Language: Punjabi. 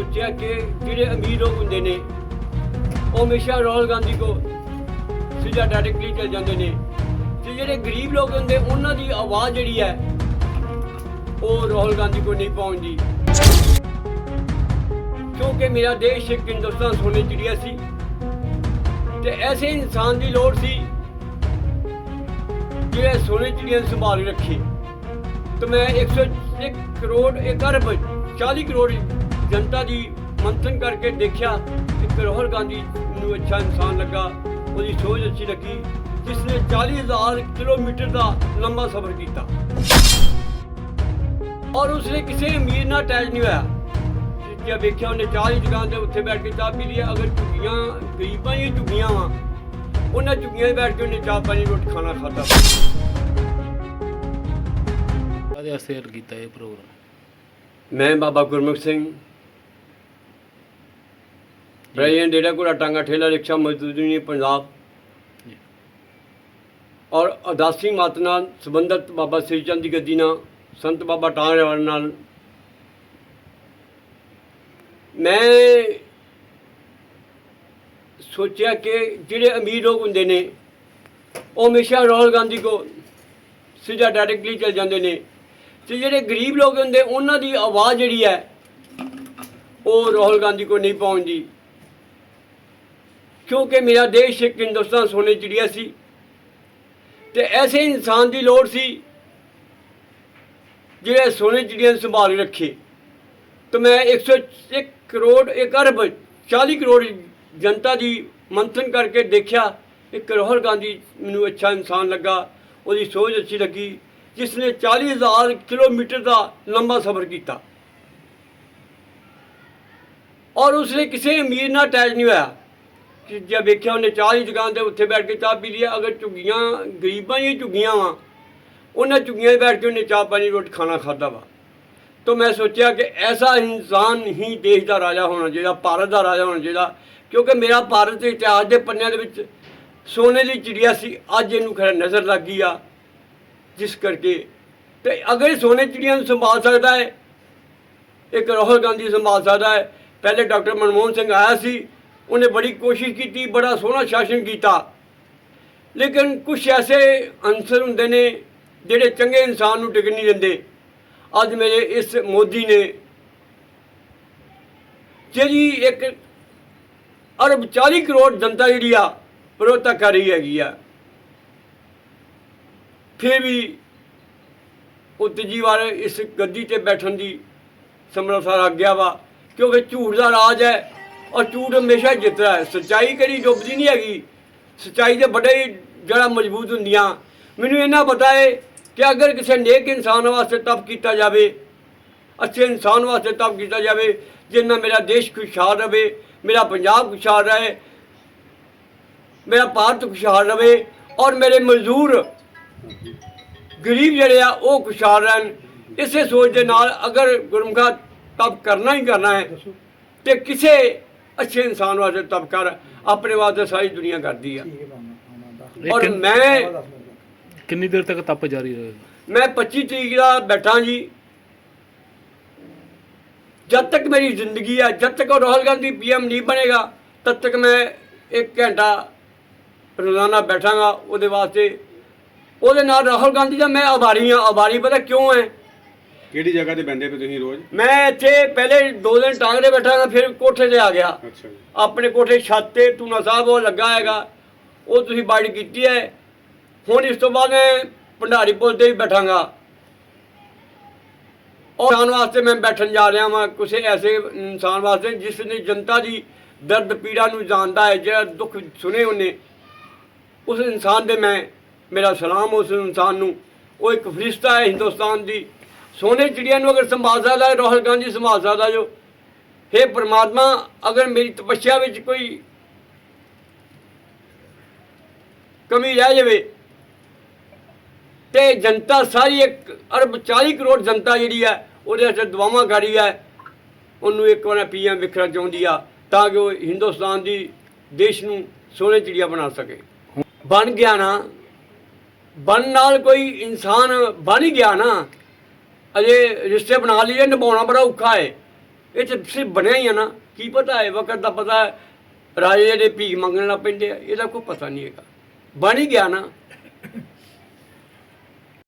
ਸੋਚਿਆ ਕਿ ਜਿਹੜੇ ਅਮੀਰ ਲੋਕ ਹੁੰਦੇ ਨੇ, ਉਹ ਹਮੇਸ਼ਾ ਰਾਹੁਲ ਗਾਂਧੀ ਕੋ ਸਿੱਧਾ ਡਾਇਰੈਕਟਲੀ ਚੱਲ ਜਾਂਦੇ ਨੇ। ਤੇ ਜਿਹੜੇ ਗਰੀਬ ਲੋਕ ਹੁੰਦੇ, ਉਹਨਾਂ ਦੀ ਆਵਾਜ਼ ਜਿਹੜੀ ਹੈ, ਉਹ ਰਾਹੁਲ ਗਾਂਧੀ ਕੋ ਨਹੀਂ ਪਹੁੰਚਦੀ। ਕਿਉਂਕਿ ਮੇਰਾ ਦੇਸ਼ ਇੱਕ ਹਿੰਦੁਸਤਾਨ ਸੋਨੇ ਚਿੜੀਆ ਸੀ। ਤੇ ਐਸੇ ਇਨਸਾਨ ਦੀ ਲੋੜ ਸੀ ਜਿਹੜੇ ਸੋਨੇ ਚਿੜੀਆਂ ਦੀ ਸੰਭਾਲ ਰੱਖੇ। ਤੇ ਮੈਂ 101 ਕਰੋੜ 1 ਅਰਬ 40 ਕਰੋੜ ਜਨਤਾ ਦੀ ਮੰਥਨ ਕਰਕੇ ਦੇਖਿਆ ਕਿ ਰਾਹੁਲ ਗਾਂਧੀ ਨੂੰ ਅੱਛਾ ਇਨਸਾਨ ਲੱਗਾ ਉਹਦੀ ਸੋਚ ਅੱਛੀ ਲੱਗੀ ਜਿਸ ਨੇ 40000 ਕਿਲੋਮੀਟਰ ਦਾ ਲੰਬਾ ਸਫ਼ਰ ਕੀਤਾ। ਔਰ ਉਸਨੇ ਕਿਸੇ ਅਮੀਰ ਨਾਲ ਅਟੈਚ ਨਹੀਂ ਹੋਇਆ। ਜੇ ਵੇਖਿਆ ਉਹਨੇ ਚਾਹ ਦੀ ਦੁਕਾਨ ਤੇ ਉੱਥੇ ਬੈਠ ਕੇ ਚਾਹ ਪੀ ਲਈ ਅਗਰ ਝੁੱਗੀਆਂ ਗਰੀਬਾਂ ਹੀ ਝੁੱਗੀਆਂ ਵਾ ਉਹਨਾਂ ਝੁੱਗੀਆਂ ਬੈਠ ਕੇ ਉਹਨੇ ਚਾਹ ਪਾਣੀ ਰੋਟੀ ਖਾਣਾ ਖਾਦਾ ਵਾਸਤੇ ਹੱਲ ਕੀਤਾ ਇਹ ਪ੍ਰੋਗਰਾਮ? ਮੈਂ ਬਾਬਾ ਗੁਰਮੁਖ ਸਿੰਘ ਪ੍ਰੈਜ਼ੀਡੈਂਟ ਡੇਰਾ ਕੋਲਾ ਟਾਂਗਾ ਠੇਲਾ ਰਿਕਸ਼ਾ ਮਜ਼ਦੂਰ ਯੂਨੀਅਨ ਪੰਜਾਬ ਔਰ ਅਦਾਸੀ ਮਤ ਨਾਲ ਸੰਬੰਧਿਤ ਬਾਬਾ ਸ੍ਰੀ ਚੰਦ ਦੀ ਗੱਦੀ ਨਾਲ ਸੰਤ ਬਾਬਾ ਟਾਂਗੇਵਾਲ ਨਾਲ ਮੈਂ ਸੋਚਿਆ ਕਿ ਜਿਹੜੇ ਅਮੀਰ ਲੋਕ ਹੁੰਦੇ ਨੇ ਉਹ ਹਮੇਸ਼ਾ ਰਾਹੁਲ ਗਾਂਧੀ ਕੋ ਸਿੱਧਾ ਡਾਇਰੈਕਟਲੀ ਚੱਲ ਜਾਂਦੇ ਨੇ ਤੇ ਜਿਹੜੇ ਗਰੀਬ ਲੋਕ ਹੁੰਦੇ ਉਹਨਾਂ ਦੀ ਆਵਾਜ਼ ਜਿਹੜੀ ਹੈ ਉਹ ਰਾਹੁਲ ਗਾਂਧੀ ਕੋ ਨਹੀਂ ਪਹੁੰਚਦੀ ਕਿਉਂਕਿ ਮੇਰਾ ਦੇਸ਼ ਇੱਕ ਹਿੰਦੁਸਤਾਨ ਸੋਨੇ ਚਿੜੀਆ ਸੀ। ਤੇ ਐਸੇ ਇਨਸਾਨ ਦੀ ਲੋੜ ਸੀ ਜਿਹੜੇ ਸੋਨੇ ਚਿੜੀਆਂ ਨੂੰ ਸੰਭਾਲ ਰੱਖੇ। ਤੇ ਮੈਂ 101 ਕਰੋੜ 1 ਅਰਬ 40 ਕਰੋੜ ਜਨਤਾ ਦੀ ਮੰਥਨ ਕਰਕੇ ਦੇਖਿਆ, ਇੱਕ ਰਾਹੁਲ ਗਾਂਧੀ ਮੈਨੂੰ ਅੱਛਾ ਇਨਸਾਨ ਲੱਗਾ, ਉਹਦੀ ਸੋਚ ਅੱਛੀ ਲੱਗੀ, ਜਿਸ ਨੇ 40000 ਕਿਲੋਮੀਟਰ ਦਾ ਲੰਬਾ ਸਫ਼ਰ ਕੀਤਾ। ਔਰ ਉਸਨੇ ਕਿਸੇ ਅਮੀਰ ਨਾਲ ਅਟੈਚ ਨਹੀਂ ਹੋਇਆ। ਕਿ ਜੇ ਵੇਖਿਆ, ਉਹਨੇ ਚਾਹ ਦੀ ਦੁਕਾਨ ਤੇ ਉੱਥੇ ਬੈਠ ਕੇ ਚਾਹ ਪੀ ਲਈ ਅਗਰ ਝੁੱਗੀਆਂ, ਗਰੀਬਾਂ ਹੀ ਝੁੱਗੀਆਂ ਵਾ, ਉਹਨਾਂ ਝੁੱਗੀਆਂ 'ਤੇ ਬੈਠ ਕੇ ਉਹਨੇ ਚਾਹ ਪਾਣੀ, ਰੋਟੀ, ਖਾਣਾ ਖਾਦਾ ਵਾ। ਤਾਂ ਮੈਂ ਸੋਚਿਆ ਕਿ ਐਸਾ ਇਨਸਾਨ ਹੀ ਦੇਸ਼ ਦਾ ਰਾਜਾ ਹੋਣਾ ਚਾਹੀਦਾ, ਭਾਰਤ ਦਾ ਰਾਜਾ ਹੋਣਾ ਚਾਹੀਦਾ, ਕਿਉਂਕਿ ਮੇਰਾ ਭਾਰਤ ਦੇ ਇਤਿਹਾਸ ਦੇ ਪੰਨਿਆਂ ਦੇ ਵਿੱਚ ਸੋਨੇ ਦੀ ਚਿੜੀਆ ਸੀ, ਅੱਜ ਇਹਨੂੰ ਖੈਰ ਨਜ਼ਰ ਲੱਗ ਗਈ ਆ, ਜਿਸ ਕਰਕੇ। ਤੇ ਅਗਰ ਸੋਨੇ ਚਿੜੀਆਂ ਨੂੰ ਸੰਭਾਲ ਸਕਦਾ ਹੈ, ਇੱਕ ਰਾਹੁਲ ਗਾਂਧੀ ਸੰਭਾਲ ਸਕਦਾ ਹੈ, ਪਹਿਲੇ ਡਾਕਟਰ ਮਨਮੋਹਨ ਸਿੰਘ ਆਇਆ ਸੀ ਉਹਨੇ ਬੜੀ ਕੋਸ਼ਿਸ਼ ਕੀਤੀ, ਬੜਾ ਸੋਹਣਾ ਸ਼ਾਸਨ ਕੀਤਾ। ਲੇਕਿਨ ਕੁਝ ਐਸੇ ਅੰਸਰ ਹੁੰਦੇ ਨੇ ਜਿਹੜੇ ਚੰਗੇ ਇਨਸਾਨ ਨੂੰ ਟਿਕ ਨਹੀਂ ਦਿੰਦੇ। ਅੱਜ ਮੇਰੇ ਇਸ ਮੋਦੀ ਨੇ ਜਿਹੜੀ ਇੱਕ ਅਰਬ 40 ਕਰੋੜ ਜਨਤਾ ਜਿਹੜੀ ਆ, ਵਿਰੋਧਤਾ ਕਰ ਰਹੀ ਹੈਗੀ ਆ। ਫਿਰ ਵੀ ਉਹ ਤੀਜੀ ਵਾਰ ਇਸ ਗੱਦੀ ਤੇ ਬੈਠਣ ਦੀ ਸਮਰੱਥਾ ਆ ਗਿਆ ਵਾ, ਕਿਉਂਕਿ ਝੂਠ ਦਾ ਰਾਜ ਹੈ। ਔਰ ਝੂਠ ਹਮੇਸ਼ਾ ਜਿੱਤਦਾ ਹੈ। ਸੱਚਾਈ ਕਿਹੜੀ ਡੁੱਬਦੀ ਨਹੀਂ ਹੈਗੀ। ਸੱਚਾਈ ਦੇ ਬੜੇ ਹੀ ਜੜਾ ਮਜ਼ਬੂਤ ਹੁੰਦੀਆਂ ਮੈਨੂੰ ਇਹਨਾਂ ਪਤਾ ਹੈ ਕਿ ਅਗਰ ਕਿਸੇ ਨੇਕ ਇਨਸਾਨ ਵਾਸਤੇ ਤਪ ਕੀਤਾ ਜਾਵੇ, ਅੱਛੇ ਇਨਸਾਨ ਵਾਸਤੇ ਤਪ ਕੀਤਾ ਜਾਵੇ ਜਿੰਨਾ ਮੇਰਾ ਦੇਸ਼ ਖੁਸ਼ਹਾਲ ਰਵੇ ਮੇਰਾ ਪੰਜਾਬ ਖੁਸ਼ਹਾਲ ਰਹੇ, ਮੇਰਾ ਭਾਰਤ ਖੁਸ਼ਹਾਲ ਰਵੇ ਔਰ ਮੇਰੇ ਮਜ਼ਦੂਰ ਗਰੀਬ ਜਿਹੜੇ ਆ, ਉਹ ਖੁਸ਼ਹਾਲ ਰਹਿਣ। ਇਸੇ ਸੋਚ ਦੇ ਨਾਲ ਅਗਰ ਗੁਰਮੁਖਾ ਤਪ ਕਰਨਾ ਹੀ ਕਰਨਾ ਹੈ, ਤੇ ਕਿਸੇ ਅੱਛੇ ਇਨਸਾਨ ਵਾਸਤੇ ਤਪ ਕਰ ਆਪਣੇ ਵਾਸਤੇ ਸਾਰੀ ਦੁਨੀਆ ਕਰਦੀ ਆ। ਔਰ ਮੈਂ ਕਿੰਨੀ ਦੇਰ ਤੱਕ ਤਪ ਜਾਰੀ ਰਹੇਗਾ ਮੈਂ 25 ਤਰੀਕ ਦਾ ਬੈਠਾ ਜੀ। ਜਦ ਤੱਕ ਮੇਰੀ ਜ਼ਿੰਦਗੀ ਹੈ ਜਦ ਤੱਕ ਉਹ ਰਾਹੁਲ ਗਾਂਧੀ ਪੀਐਮ ਨਹੀਂ ਬਣੇਗਾ ਤਦ ਤੱਕ ਮੈਂ ਇੱਕ ਘੰਟਾ ਰੋਜ਼ਾਨਾ ਬੈਠਾਂਗਾ। ਉਹਦੇ ਵਾਸਤੇ ਉਹਦੇ ਨਾਲ ਰਾਹੁਲ ਗਾਂਧੀ ਦਾ ਮੈਂ ਆਭਾਰੀ ਹਾਂ। ਆਭਾਰੀ ਪਤਾ ਕਿਉਂ ਹੈ? ਕਿਹੜੀ ਜਗ੍ਹਾ ਤੇ ਬੈੰਦੇ ਪਏ ਤੁਸੀਂ ਰੋਜ਼? ਮੈਂ ਇੱਥੇ ਪਹਿਲੇ ਦੋ ਦਿਨ ਟਾਂਗਰੇ ਬੈਠਾਂਗਾ ਫਿਰ ਕੋਠੇ ਤੇ ਆ ਗਿਆ। ਅੱਛਾ ਜੀ। ਆਪਣੇ ਕੋਠੇ ਛੱਤ ਤੇ ਟੂਨਾ ਸਾਹਿਬ ਉਹ ਲੱਗਾ ਹੈਗਾ। ਉਹ ਤੁਸੀਂ ਬਾਈਟ ਕੀਤੀ ਹੈ। ਹੁਣ ਇਸ ਤੋਂ ਬਾਅਦ ਮੈਂ ਭੰਡਾਰੀ ਪੁਲ ਤੇ ਵੀ ਬੈਠਾਂਗਾ। ਔਰ ਇਨਸਾਨ ਵਾਸਤੇ ਮੈਂ ਬੈਠਣ ਜਾ ਰਿਹਾ ਹਾਂ ਕਿਸੇ ਐਸੇ ਇਨਸਾਨ ਵਾਸਤੇ ਜਿਸ ਨੇ ਜਨਤਾ ਦੀ ਦਰਦ ਪੀੜਾ ਨੂੰ ਜਾਣਦਾ ਹੈ ਜਿਹੜਾ ਦੁੱਖ ਸੁਨੇ ਉਹਨੇ ਉਸ ਇਨਸਾਨ ਦੇ ਮੈਂ ਮੇਰਾ ਸਲਾਮ ਉਸ ਇਨਸਾਨ ਨੂੰ। ਉਹ ਇੱਕ ਫਰਿਸ਼ਤਾ ਹੈ ਹਿੰਦੁਸਤਾਨ ਦੀ। ਸੋਨੇ ਚਿੜੀਆਂ ਨੂੰ ਅਗਰ ਸੰਭਾਲ ਸਕਦਾ ਰਾਹੁਲ ਗਾਂਧੀ ਸੰਭਾਲ ਸਕਦਾ ਜੋ। हे ਪ੍ਰਮਾਤਮਾ, ਅਗਰ ਮੇਰੀ ਤਪੱਸਿਆ ਵਿੱਚ ਕੋਈ ਕਮੀ ਰਹਿ ਜਾਵੇ, ਤੇ ਜਨਤਾ ਸਾਰੀ ਇੱਕ ਅਰਬ 40 ਕਰੋੜ ਜਨਤਾ ਜਿਹੜੀ ਹੈ, ਉਹਦੇ ਵਾਸਤੇ ਦੁਆਵਾਂ ਕਰੀ ਹੈ। ਉਹਨੂੰ ਇੱਕ ਵਾਰ ਪੀਐਮ ਵਿਖਰਾ ਚਾਹੁੰਦੀ ਆ, ਤਾਂ ਕਿ ਉਹ ਹਿੰਦੁਸਤਾਨ ਦੀ ਦੇਸ਼ ਨੂੰ ਸੋਨੇ ਚਿੜੀਆ ਬਣਾ ਸਕੇ। ਬਣ ਗਿਆ ਨਾ, ਬਣ ਨਾਲ ਕੋਈ ਇਨਸਾਨ ਬਣ ਹੀ ਗਿਆ ਨਾ ਅਜੇ ਰਿਸ਼ਤੇ ਬਣਾ ਲਈਏ, ਨਿਭਾਉਣਾ ਬੜਾ ਔਖਾ ਹੈ ਇਹ ਤਾਂ ਸਿਰਫ ਬਣਿਆ ਹੀ ਆ ਨਾ, ਕੀ ਪਤਾ ਹੈ ਵਕਤ ਦਾ ਪਤਾ ਰਾਜੇ ਦੇ ਭੀਖ ਮੰਗਣ ਲੱਗ ਪੈਂਦੇ ਆ, ਇਹਦਾ ਕੋਈ ਪਤਾ ਨਹੀਂ ਹੈਗਾ। ਬਣ ਹੀ ਗਿਆ ਨਾ।